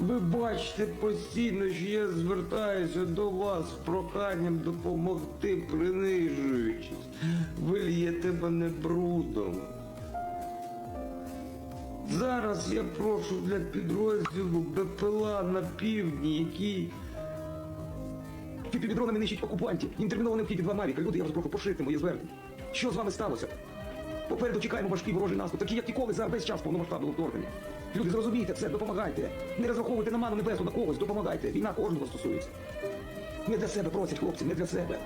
Ви бачите постійно, що я звертаюся до вас з проханням допомогти, принижуючись. Ви л'єте мене брудом. Зараз я прошу для підрозділу БПЛА на півдні, який Під дронами нищить окупантів. Їм терміново необхідні два мавіка. Люди, я вас прошу пошити моє звернення. Що з вами сталося? Попереду чекаємо важкий ворожий наступ, такі як ніколи за весь час повномасштабного вторгнення. Люди, зрозумійте це, допомагайте. Не розраховуйте на ману небесу на когось, допомагайте. Війна кожного стосується. Не для себе просять хлопці, не для себе.